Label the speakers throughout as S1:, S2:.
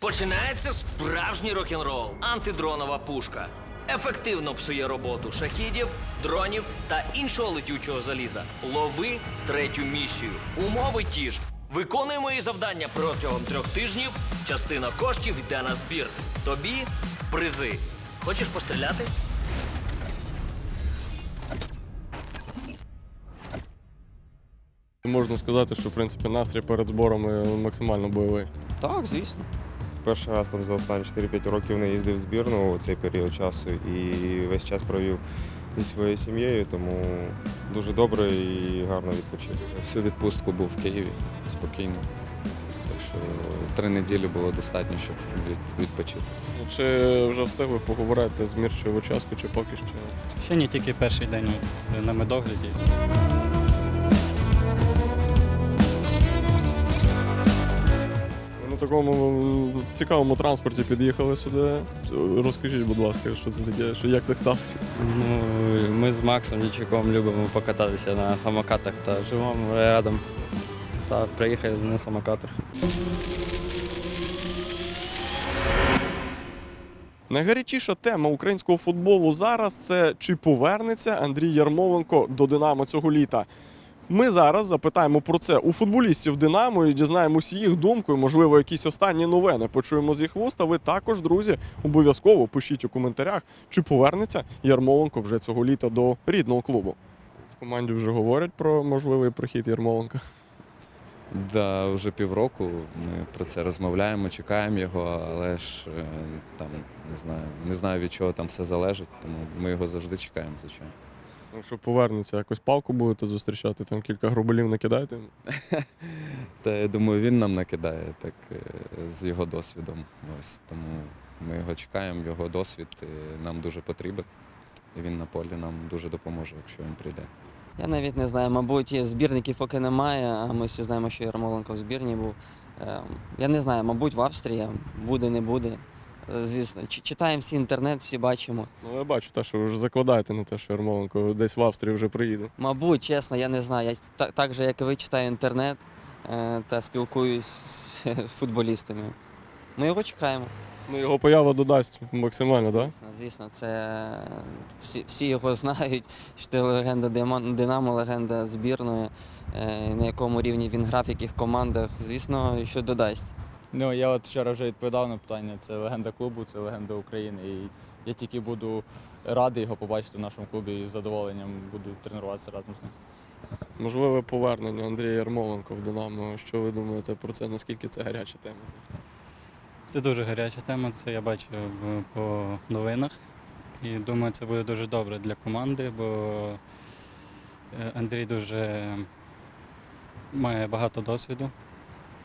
S1: Починається справжній рок-н-рол. Антидронова пушка. Ефективно псує роботу шахідів, дронів та іншого летючого заліза. Лови третю місію. Умови ті ж. Виконуємо її завдання протягом трьох тижнів. Частина коштів йде на збір. Тобі призи. Хочеш постріляти?
S2: Можна сказати, що в принципі настрій перед зборами максимально бойовий.
S3: Так, звісно.
S4: Перший раз там за останні 4-5 років не їздив в збірну у цей період часу і весь час провів зі своєю сім'єю, тому дуже добре і гарно відпочив.
S3: Всю відпустку був в Києві спокійно. Так що три неділі було достатньо, щоб відпочити.
S2: Чи вже встигли поговорити з Мірчою в участку, чи поки що?
S5: Ще не тільки перший день от, на медогляді.
S2: Такому цікавому транспорті під'їхали сюди. Розкажіть, будь ласка, що це таке, що як так сталося?
S6: Ну, ми з Максом Дічуком любимо покататися на самокатах та живемо рядом. Та приїхали на самокатах.
S2: Найгарячіша тема українського футболу зараз це чи повернеться Андрій Ярмоленко до Динамо цього літа. Ми зараз запитаємо про це у футболістів Динамо і дізнаємося їх думку. і, Можливо, якісь останні новини почуємо з їх вуст. А ви також, друзі, обов'язково пишіть у коментарях, чи повернеться Ярмоленко вже цього літа до рідного клубу. В команді вже говорять про можливий прихід Ярмоленка.
S3: Да, вже півроку ми про це розмовляємо, чекаємо його, але ж е, там не знаю, не знаю від чого там все залежить, тому ми його завжди чекаємо, звичайно.
S2: Якщо повернеться, якось палку будете зустрічати, там кілька грубелів накидаєте.
S3: Та я думаю, він нам накидає так е, з його досвідом. Ось тому ми його чекаємо, його досвід нам дуже потрібен. І він на полі нам дуже допоможе, якщо він прийде.
S7: Я навіть не знаю, мабуть, збірників поки немає, а ми всі знаємо, що Ярмоленко в збірні був. Ем, Я не знаю, мабуть, в Австрії буде, не буде. Е, Звісно, читаємо всі інтернет, всі бачимо.
S2: Ну, я бачу, те, що ви вже закладаєте на те, що Ярмоленко десь в Австрії вже приїде.
S7: Мабуть, чесно, я не знаю. Я так, так же, як і ви, читаю інтернет е, та спілкуюсь з, футболістами. Ми його чекаємо.
S2: Ну, його поява додасть максимально, так?
S7: Звісно, звісно, це всі, всі його знають, що ти легенда Динамо, легенда збірної, е, на якому рівні він грав, в яких командах. Звісно, що додасть.
S8: Ну, я от вчора вже відповідав на питання. Це легенда клубу, це легенда України. І я тільки буду радий його побачити в нашому клубі і з задоволенням буду тренуватися разом з ним.
S2: Можливе повернення Андрія Ярмоленко в Динамо. Що ви думаєте про це? Наскільки це гаряча тема?
S5: Це дуже гаряча тема, це я бачив по новинах. І думаю, це буде дуже добре для команди, бо е, Андрій дуже має багато досвіду,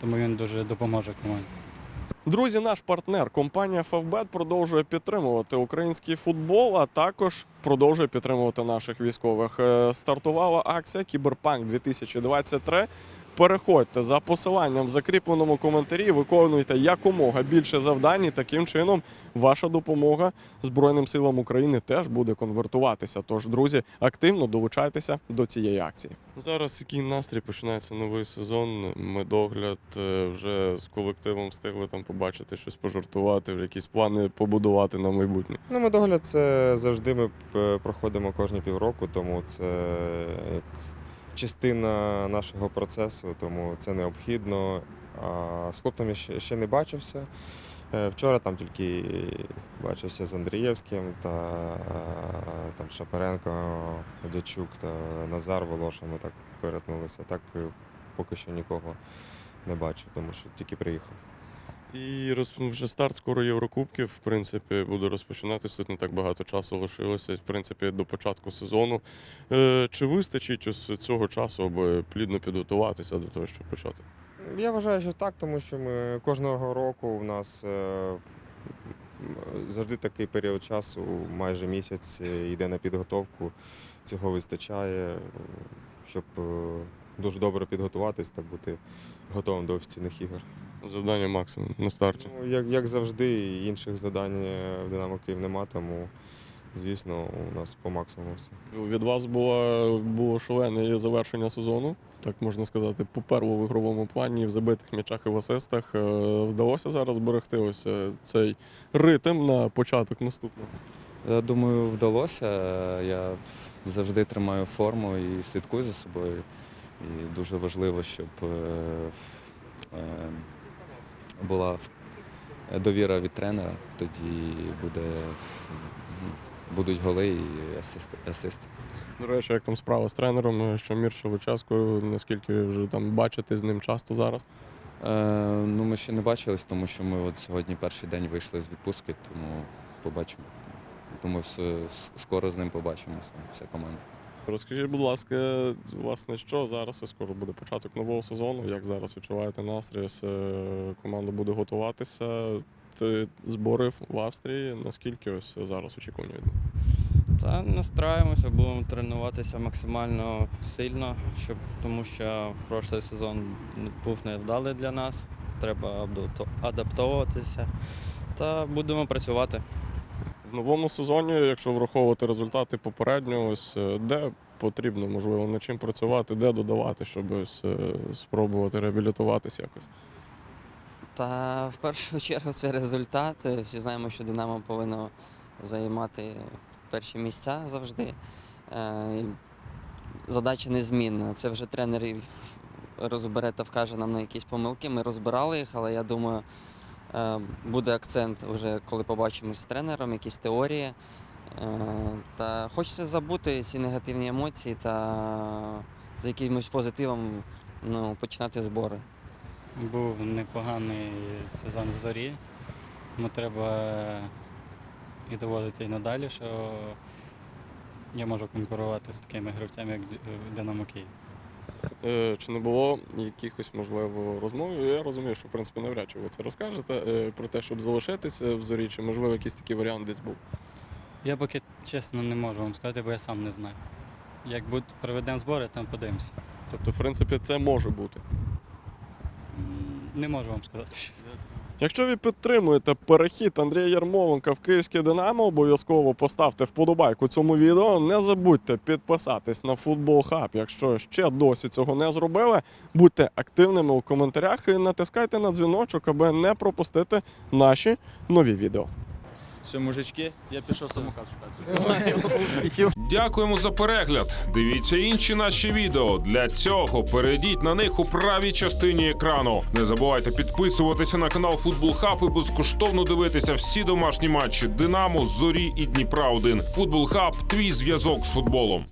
S5: тому він дуже допоможе команді.
S2: Друзі, наш партнер компанія Фавбет продовжує підтримувати український футбол, а також продовжує підтримувати наших військових. Е, Стартувала акція Кіберпанк 2023. Переходьте за посиланням в закріпленому коментарі, виконуйте якомога більше завдань. І таким чином ваша допомога Збройним силам України теж буде конвертуватися. Тож, друзі, активно долучайтеся до цієї акції. Зараз який настрій починається новий сезон. Медогляд е, вже з колективом встигли там побачити щось пожартувати, вже якісь плани побудувати на майбутнє.
S4: Ну, медогляд це завжди ми е, проходимо кожні півроку, тому це як частина нашого процесу, тому це необхідно. А з хлопцем я ще, ще не бачився. Е, Вчора там тільки бачився з Андрієвським та там Шапаренко, Дячук та Назар Волоша. Ми так перетнулися. Так е, поки що нікого не бачив, тому що тільки приїхав.
S2: І роз... вже старт скоро Єврокубків, в принципі, буде розпочинатись. Тут не так багато часу лишилося, в принципі, до початку сезону. Е, чи вистачить ось цього часу, аби плідно підготуватися до того, щоб почати?
S4: Я вважаю, що так, тому що ми кожного року в нас е, завжди такий період часу, майже місяць е, йде на підготовку. Цього вистачає, щоб е, дуже добре підготуватись та бути готовим до офіційних ігор.
S2: Завдання максимум на старті.
S4: Ну, як, як завжди, інших завдань е, в Динамо Київ нема, тому звісно, у нас по максимуму все.
S2: Від вас було, було шалене завершення сезону. так можна сказати, поперло в ігровому плані в забитих м'ячах і в асистах. Е, Вдалося зараз зберегти ось е, цей ритм на початок наступного.
S3: Я думаю, вдалося. Я завжди тримаю форму і слідкую за собою. І дуже важливо, щоб е, е, була довіра від тренера. Тоді буде, будуть голи і асисти. асисти.
S2: До речі, як там справа з тренером, е, що Мірча Лучаскою, наскільки ви вже там бачите з ним часто зараз?
S3: Е, ну, ми ще не бачились, тому що ми от сьогодні перший день вийшли з відпустки, тому побачимо. Думаю, скоро з ним побачимося, вся команда.
S2: Розкажіть, будь ласка, власне, що зараз скоро буде початок нового сезону? Як зараз відчуваєте настрій? Е, Команда буде готуватися. Ти збори в Австрії. Наскільки ось зараз очікування?
S6: Та настраюємося, будемо тренуватися максимально сильно, щоб, тому що прошлий сезон був невдалий для нас. Треба адапто- адаптовуватися та будемо працювати.
S2: Новому сезоні, якщо враховувати результати попереднього, ось е, де потрібно, можливо, над чим працювати, де додавати, щоб ось е, спробувати реабілітуватись якось.
S7: Та в першу чергу це результат. Всі знаємо, що Динамо повинно займати перші місця завжди. Е, Задача незмінна. Це вже тренер розбере та вкаже нам на якісь помилки. Ми розбирали їх, але я думаю, буде акцент вже, коли побачимось з тренером, якісь теорії. Е, Та хочеться забути ці негативні емоції та за якимось позитивом ну, починати збори.
S5: Був непоганий сезон в зорі. Тому треба і доводити і надалі, що я можу конкурувати з такими гравцями, як Динамо Київ.
S2: Е, Чи не було якихось, можливо, розмов? Я розумію, що в принципі навряд чи ви це розкажете е, про те, щоб залишитися в зорі, чи можливо якийсь такий варіант десь був.
S5: Я поки чесно не можу вам сказати, бо я сам не знаю. Як будь проведемо збори, там подивимося.
S2: Тобто, в принципі, це може бути.
S5: Не можу вам сказати.
S2: Якщо ви підтримуєте перехід Андрія Ярмоленка в київське Динамо, обов'язково поставте вподобайку цьому відео. Не забудьте підписатись на Футбол Хаб. Якщо ще досі цього не зробили, будьте активними у коментарях і натискайте на дзвіночок, аби не пропустити наші нові відео.
S8: Все, мужички, я пішов самокат шукати.
S9: Дякуємо за перегляд. Дивіться інші наші відео. Для цього перейдіть на них у правій частині екрану. Не забувайте підписуватися на канал Футбол Хаб і безкоштовно дивитися всі домашні матчі Динамо, Зорі і Дніпра 1 Футбол Хаб твій зв'язок з футболом.